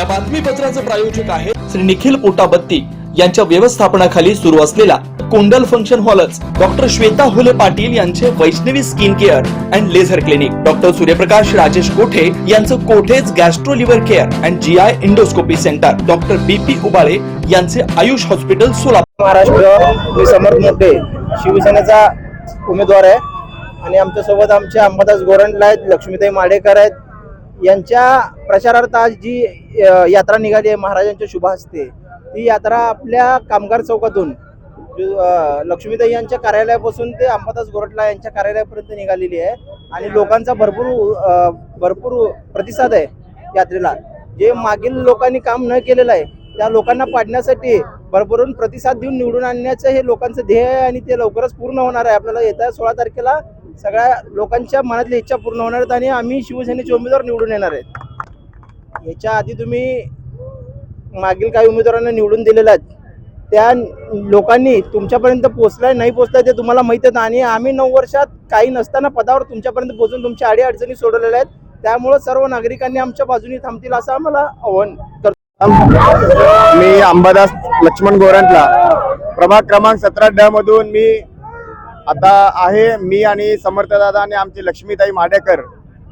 या बातमीपत्राचं प्रायोजक आहे श्री निखिल पोटाबत्ती यांच्या व्यवस्थापनाखाली सुरू असलेला कोंडल फंक्शन हॉलच डॉक्टर श्वेता हुले पाटील यांचे Vaishnavi skin care and laser clinic doctor Suryaprakash Rajesh Kothe यांचं Kothe's gastro liver care and G I endoscopy centre doctor B P Ubale यांचे आयुष हॉस्पिटल सोलापूर. महाराष्ट्र मी समर्थ मोठे शिवसेनेचा उमेदवार आहे. आणि आमच्यासोबत आमचे अंबादास गोरंडला आहेत लक्ष्मीताई माडेकर आहेत यांच्या प्रचारार्थ आज जी यात्रा निघाली आहे महाराजांच्या शुभ हस्ते ती यात्रा आपल्या कामगार चौकातून लक्ष्मीताई यांच्या कार्यालयापासून ते अंबादास गोरटला यांच्या कार्यालयापर्यंत निघालेली आहे. आणि लोकांचा भरपूर भरपूर प्रतिसाद आहे यात्रेला. जे मागील लोकांनी काम न केलेलं आहे त्या लोकांना पाडण्यासाठी भरभरून प्रतिसाद देऊन निवडून आणण्याचं हे लोकांचं ध्येय आहे आणि ते लवकरच पूर्ण होणार आहे. आपल्याला येत्या सोळा तारखेला सगळ्या लोकांच्या मनातली इच्छा पूर्ण होणार आहेत आणि आम्ही शिवसेनेचे उमेदवार निवडून येणार आहेत. याच्या आधी तुम्ही मागील काही उमेदवारांना निवडून दिलेल्या आहेत. त्या लोकांनी तुमच्यापर्यंत पोचलाय नाही पोचलाय ते तुम्हाला माहीत आहेत आणि आम्ही नऊ वर्षात काही नसताना पदावर तुमच्यापर्यंत पोहोचून तुमच्या आडी अडचणी सोडवलेल्या आहेत. त्यामुळे सर्व नागरिकांनी आमच्या बाजूने थांबतील असं आम्हाला आव्हान करतो. मी अंबादास लक्ष्मण गोरंटला. प्रभाग क्रमांक सतरा ड मधून मी आता आहे मी आणि समर्थदादा आणि आमची लक्ष्मीताई माडेकर.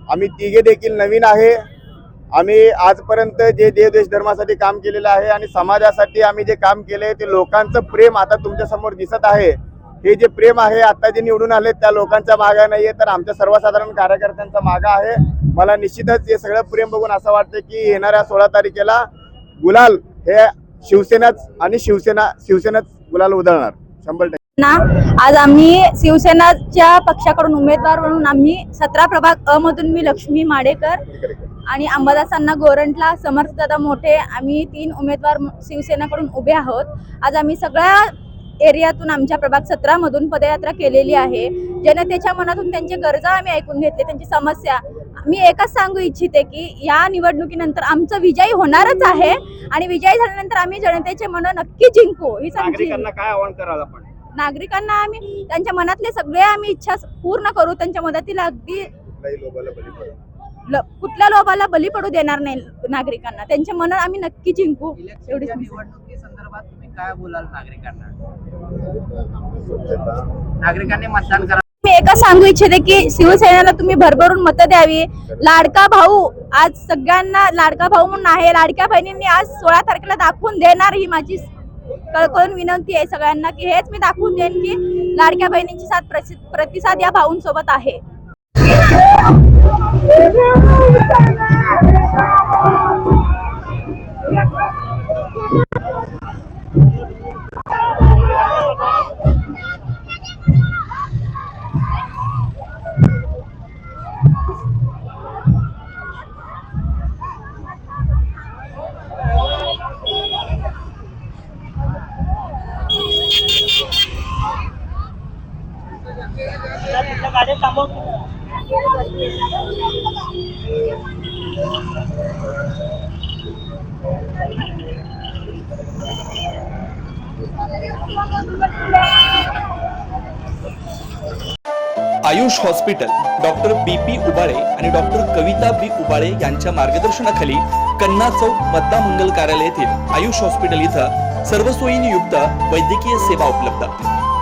आम्ही तिघे देखील नवीन आहे. आम्ही आजपर्यंत जे देवदेश धर्मासाठी काम केलेलं आहे आणि समाजासाठी आम्ही जे काम केले ते लोकांचं प्रेम आता तुमच्यासमोर दिसत आहे. हे जे प्रेम आहे आता जे निवडून आले त्या लोकांच्या मागा नाहीये तर आमच्या सर्वसाधारण कार्यकर्त्यांचा मागा आहे. मला निश्चितच हे सगळं प्रेम बघून असं वाटतं की येणाऱ्या सोळा तारखेला गुलाल हे शिवसेनाच आणि शिवसेना शिवसेनाच गुलाल उधळणार. शंभर ना? आज आम्ही शिवसेनाच्या पक्षाकडून उमेदवार म्हणून आम्ही सतरा प्रभाग अ मधून मी लक्ष्मी माडेकर आणि अंबादासांना गोरंटला समर्थदादा मोठे आम्ही तीन उमेदवार शिवसेनाकडून उभे आहोत. आज आम्ही सगळ्या एरियातून आमच्या प्रभाग सतरा मधून पदयात्रा केलेली आहे. जनतेच्या मनातून त्यांची गरजा आम्ही ऐकून घेतले त्यांची समस्या. मी एकच सांगू इच्छिते की या निवडणुकीनंतर आमचं विजयी होणारच आहे आणि विजयी झाल्यानंतर आम्ही जनतेचे मन नक्की जिंकू. ही आमची काय आव्हान कराल आपण? नागरिकांना आम्ही त्यांच्या मनातले सगळे आम्ही इच्छा पूर्ण करू त्यांच्या मदतीला अगदी ल- कुठल्या लोभाला बली पडू देणार नाही नागरिकांना. त्यांच्या मनात आम्ही नक्की जिंकू एवढीच तुम्ही काय बोलाल नागरिकांना? नागरिकांनी मतदान करा. मी एकच सांगू इच्छिते की शिवसेनेला तुम्ही भरभरून मतं द्यावी. लाडका भाऊ आज सगळ्यांना लाडका भाऊ म्हणून आहे. लाडक्या बहिणींनी आज सोळा तारखेला दाखवून देणार ही माझी कळकळून विनंती आहे सगळ्यांना की हेच मी दाखवून देईन की लाडक्या बहिणींची साथ प्रतिसाद या भाऊंसोबत आहे. Ayush hospital doctor B P Ubale आणि डॉक्टर कविता बी उबाळे यांच्या मार्गदर्शनाखाली कन्ना चौक मत्ता मंगल कार्यालय येथील आयुष हॉस्पिटल इथं सर्व सोयींनी युक्त वैद्यकीय सेवा उपलब्ध.